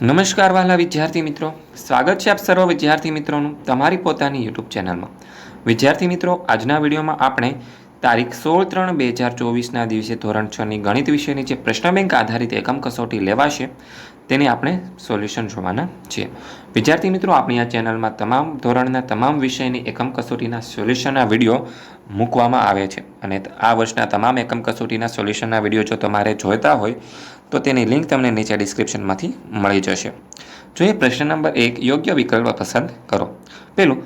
નમસ્કાર વહાલા વિદ્યાર્થી મિત્રો. સ્વાગત છે આપ સર્વ વિદ્યાર્થી મિત્રોનું તમારી પોતાની યુટ્યુબ ચેનલમાં. વિદ્યાર્થી મિત્રો, આજના વિડીયોમાં આપણે તારીખ સોળ ત્રણ બે હજાર ચોવીસના દિવસે ધોરણ છની ગણિત વિષયની જે પ્રશ્ન બેંક આધારિત એકમ કસોટી લેવાશે, તેની આપણે સોલ્યુશન જોવાના છીએ. વિદ્યાર્થી મિત્રો, આપણી આ ચેનલમાં તમામ ધોરણના તમામ વિષયની એકમ કસોટીના સોલ્યુશનના વીડિયો મૂકવામાં આવે છે. અને આ વર્ષના તમામ એકમ કસોટીના સોલ્યુશનના વીડિયો જો તમારે જોઈતા હોય તો તેની લિંક તમને નીચે ડિસ્ક્રિપ્શનમાંથી મળી જશે. જોઈએ પ્રશ્ન નંબર એક, યોગ્ય વિકલ્પ પસંદ કરો. પેલું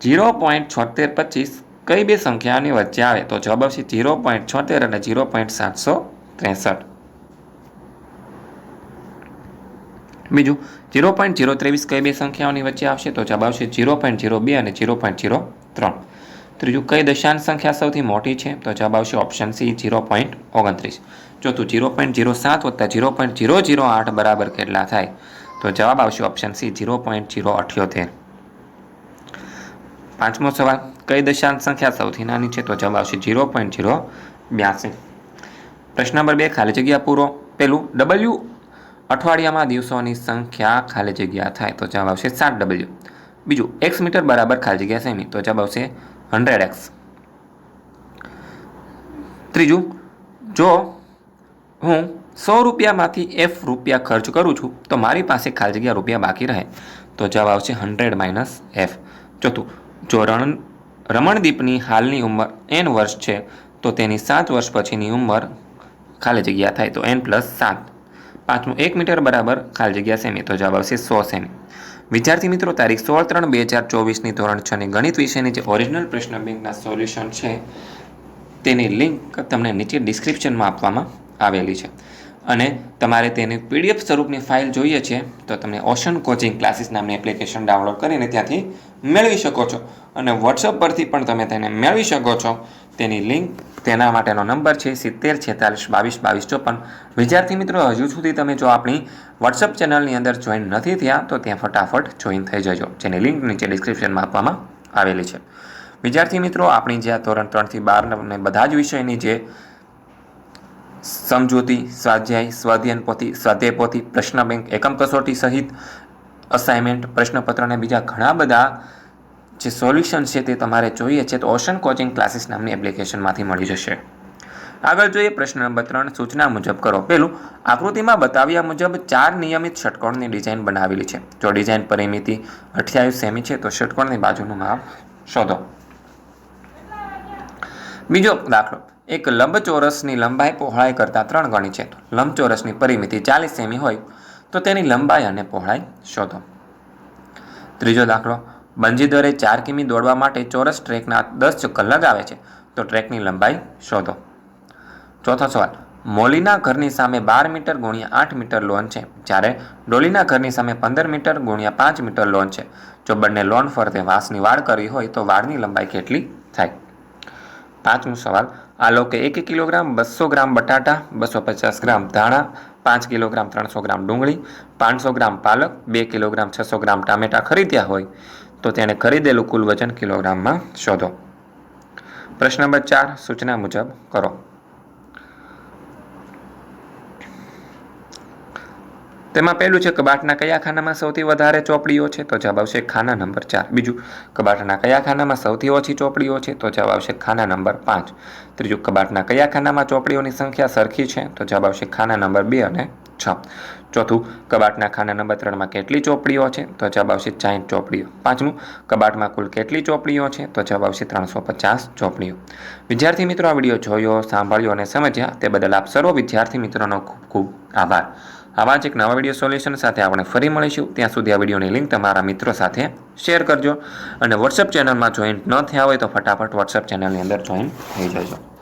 જીરો પોઈન્ટ છોતેર પચીસ કઈ બે સંખ્યાની વચ્ચે આવે? તો જવાબ આવશે જીરો પોઈન્ટ છોતેર અને જીરો પોઈન્ટ સાતસો ત્રેસઠ. બીજું જીરો પોઈન્ટ જીરો ત્રેવીસ કઈ બે સંખ્યાઓની વચ્ચે આવશે? તો જવાબ આવશે જીરો પોઈન્ટ જીરો બે અને જીરો પોઈન્ટ જીરો ત્રણ. ત્રીજું, કઈ દશાંશ સંખ્યા સૌથી મોટી છે? તો જવાબ આવશે ઓપ્શન સી જીરો પોઈન્ટ ઓગણત્રીસ. ચોથું જીરો પોઈન્ટ જીરો સાત વત્તા જીરો પોઈન્ટ જીરો જીરો આઠ બરાબર કેટલા થાય? તો જવાબ આવશે option C zero point zero અઠ્યોતેર. પાંચમો સવાલ, કઈ દશાંશ સંખ્યા સૌથી નાની છે? તો જવાબ આવશે જીરો પોઈન્ટ જીરો બ્યાસી. પ્રશ્ન નંબર બે, ખાલી જગ્યા પૂરો. પેલું ડબલ્યુ અઠવાડિયામાં દિવસોની સંખ્યા ખાલી જગ્યા થાય. તો જવાબ આવશે સાત ડબલ્યુ બીજું એક્સ મીટર બરાબર ખાલી જગ્યા સેમી. તો જવાબ આવશે હંડ્રેડ એક્સ. ત્રીજું, જો હું સો રૂપિયામાંથી એફ રૂપિયા ખર્ચ કરું છું, તો મારી પાસે ખાલી જગ્યા રૂપિયા બાકી રહે. તો જવાબ આવશે હંડ્રેડ માઇનસ એફ ચોથું, જો રણ, રમણદીપની હાલની ઉંમર એન વર્ષ છે, તો તેની સાત વર્ષ પછીની ઉંમર ખાલી જગ્યા થાય તો એન પ્લસ સાત. પાંચમું, એક મીટર બરાબર ખાલી જગ્યા સેમી, તો જવાબ આવશે સો સેમી. વિદ્યાર્થી મિત્રો, તારીખ સોળ ત્રણ બે હજાર ચોવીસની ધોરણ છની ગણિત વિષયની જે ઓરિજિનલ પ્રશ્ન બેંકના સોલ્યુશન છે, તેની લિંક તમને નીચે ડિસ્ક્રિપ્શનમાં આપવામાં આવેલી છે. અને તમારે તેની પીડીએફ સ્વરૂપની ફાઇલ જોઈએ છે, તો તમે ઓશન કોચિંગ ક્લાસીસ નામની એપ્લિકેશન ડાઉનલોડ કરીને ત્યાંથી મેળવી શકો છો. અને વોટ્સઅપ પરથી પણ તમે તેને મેળવી શકો છો. તેની લિંક તેના માટેનો નંબર છે સિત્તેર છેતાલીસ બાવીસ બાવીસ ચોપન. વિદ્યાર્થી મિત્રો, હજુ સુધી તમે જો આપણી વોટ્સઅપ ચેનલની અંદર જોઈન નથી થયા, તો ત્યાં ફટાફટ જોઈન થઈ જજો. જેની લિંક નીચે ડિસ્ક્રિપ્શનમાં આપવામાં આવેલી છે. વિદ્યાર્થી મિત્રો, આપણી જે આ ધોરણ ત્રણથી બાર ને બધા જ વિષયની જે સમજૂતી, સ્વાધ્યાય સ્વાધ્યાયન પોથી, સ્વાધ્યાય પોથી, પ્રશ્ન બેંક, એકમ કસોટી સહિત અસાઇનમેન્ટ પ્રશ્નપત્ર અને બીજા ઘણા બધા જે સોલ્યુશન છે તે તમારે જોઈએ છે, તો ઓશન કોચિંગ ક્લાસીસ નામની એપ્લિકેશનમાંથી મળી જશે. આગળ જોઈએ પ્રશ્ન નંબર ત્રણ, સૂચના મુજબ કરો. પેલું, આકૃતિમાં બતાવ્યા મુજબ ચાર નિયમિત ષટકોણની ડિઝાઇન બનાવેલી છે. જો ડિઝાઇન પરિમિતિ અઠ્યાવીસ સેમી છે, તો ષટકોણની બાજુનું માપ શોધો. બીજો દાખલો, એક લંબચોરસની લંબાઈ પહોળાઈ કરતાં ત્રણ ગણી છે. તો લંબચોરસની પરિમિતિ ચાલીસ સેમી હોય, તો તેની લંબાઈ અને પહોળાઈ શોધો. ત્રીજો દાખલો બંજી દરે ચાર કિમી દોડવા માટે ચોરસ ટ્રેકના દસ ચક્કર લગાવે છે. તો ટ્રેકની લંબાઈ શોધો. ચોથો સવાલ. મોલીના ઘરની સામે બાર મીટર ગુણ્યા આઠ મીટર લોન છે, જ્યારે ડોલીના ઘરની સામે પંદર મીટર ગુણ્યા પાંચ મીટર લોન છે. જો બંને લોન ફરતે વાંસની વાડ કરી હોય, તો વાડની લંબાઈ કેટલી થાય? પાંચમો સવાલ. આલોકે લોકો એક કિલોગ્રામ બસો ગ્રામ બટાટા, બસો પચાસ ગ્રામ ધાણા, પાંચ કિલોગ્રામ ત્રણસો ગ્રામ ડુંગળી, પાંચસો ગ્રામ પાલક, બે કિલોગ્રામ છસો ગ્રામ ટામેટાં ખરીદ્યા હોય. તો તેણે ખરીદેલું કુલ વજન કિલોગ્રામમાં શોધો. પ્રશ્ન નંબર ચાર, સૂચના મુજબ કરો. તેમાં પહેલું છે, કબાટના કયા ખાનામાં સૌથી વધારે ચોપડીઓ છે? તો જવાબ આવશે ખાના નંબર ચાર. બીજું, કબાટના કયા ખાનામાં સૌથી ઓછી ચોપડીઓ છે? તો જવાબ આવશે ખાના નંબર પાંચ. ત્રીજું, કબાટના કયા ખાનામાં ચોપડીઓની સંખ્યા સરખી છે? તો જવાબ આવશે ખાના નંબર બે અને છ. ચોથું, કબાટના ખાના નંબર ત્રણમાં કેટલી ચોપડીઓ છે? તો જવાબ આવશે સાઠ ચોપડીઓ. પાંચમું, કબાટમાં કુલ કેટલી ચોપડીઓ છે? તો જવાબ આવશે ત્રણસો પચાસ ચોપડીઓ. વિદ્યાર્થી મિત્રો, આ વીડિયો જોયો, સાંભળ્યો અને સમજ્યા તે બદલ આપ સર્વ વિદ્યાર્થી મિત્રોનો ખૂબ ખૂબ આભાર. આવા જ એક નવા વીડિયો સોલ્યુશન સાથે આપણે ફરી મળીશું. ત્યાં સુધી આ વિડીયોની લિંક તમારા મિત્રો સાથે શેર કરજો અને વોટ્સઅપ ચેનલમાં જોઈન્ટ ન થયા હોય તો ફટાફટ વોટ્સઅપ ચેનલની અંદર જોઈન થઈ જજો.